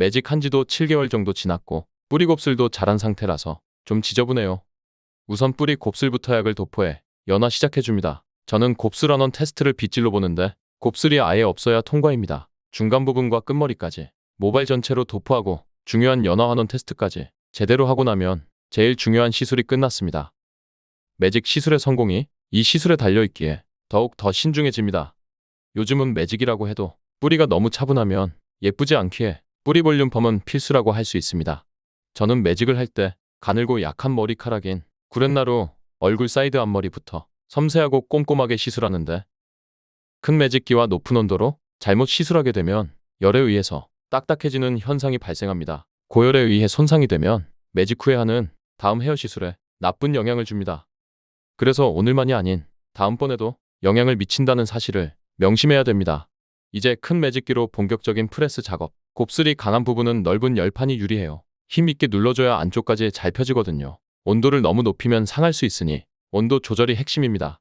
매직 한 지도 7개월 정도 지났고 뿌리 곱슬도 자란 상태라서 좀 지저분해요. 우선 뿌리 곱슬부터 약을 도포해 연화 시작해줍니다. 저는 곱슬 한원 테스트를 빗질로 보는데 곱슬이 아예 없어야 통과입니다. 중간 부분과 끝머리까지 모발 전체로 도포하고 중요한 연화 환원 테스트까지 제대로 하고 나면 제일 중요한 시술이 끝났습니다. 매직 시술의 성공이 이 시술에 달려있기에 더욱 더 신중해집니다. 요즘은 매직이라고 해도 뿌리가 너무 차분하면 예쁘지 않기에 뿌리 볼륨 펌은 필수라고 할 수 있습니다. 저는 매직을 할 때 가늘고 약한 머리카락인 구렛나루 얼굴 사이드 앞머리부터 섬세하고 꼼꼼하게 시술하는데 큰 매직기와 높은 온도로 잘못 시술하게 되면 열에 의해서 딱딱해지는 현상이 발생합니다. 고열에 의해 손상이 되면 매직 후에 하는 다음 헤어 시술에 나쁜 영향을 줍니다. 그래서 오늘만이 아닌 다음번에도 영향을 미친다는 사실을 명심해야 됩니다. 이제 큰 매직기로 본격적인 프레스 작업. 곱슬이 강한 부분은 넓은 열판이 유리해요. 힘 있게 눌러줘야 안쪽까지 잘 펴지거든요. 온도를 너무 높이면 상할 수 있으니 온도 조절이 핵심입니다.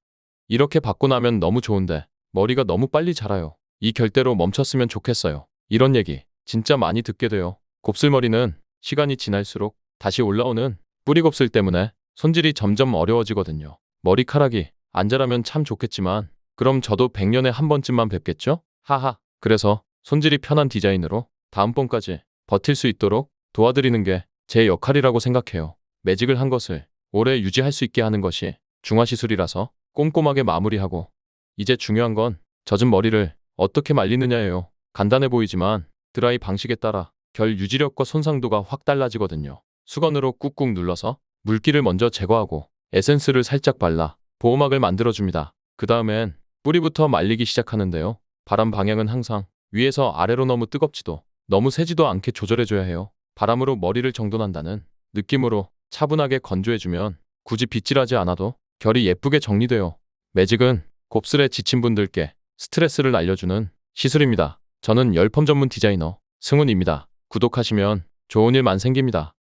이렇게 받고 나면 너무 좋은데 머리가 너무 빨리 자라요. 이 결대로 멈췄으면 좋겠어요. 이런 얘기 진짜 많이 듣게 돼요. 곱슬머리는 시간이 지날수록 다시 올라오는 뿌리 곱슬 때문에 손질이 점점 어려워지거든요. 머리카락이 안 자라면 참 좋겠지만 그럼 저도 100년에 한 번쯤만 뵙겠죠? 하하. 그래서 손질이 편한 디자인으로 다음번까지 버틸 수 있도록 도와드리는 게 제 역할이라고 생각해요. 매직을 한 것을 오래 유지할 수 있게 하는 것이 중화시술이라서 꼼꼼하게 마무리하고 이제 중요한 건 젖은 머리를 어떻게 말리느냐예요. 간단해 보이지만 드라이 방식에 따라 결 유지력과 손상도가 확 달라지거든요. 수건으로 꾹꾹 눌러서 물기를 먼저 제거하고 에센스를 살짝 발라 보호막을 만들어줍니다. 그 다음엔 뿌리부터 말리기 시작하는데요. 바람 방향은 항상 위에서 아래로 너무 뜨겁지도 너무 세지도 않게 조절해줘야 해요. 바람으로 머리를 정돈한다는 느낌으로 차분하게 건조해주면 굳이 빗질하지 않아도 결이 예쁘게 정리돼요. 매직은 곱슬에 지친 분들께 스트레스를 날려주는 시술입니다. 저는 열펌 전문 디자이너 승훈입니다. 구독하시면 좋은 일만 생깁니다.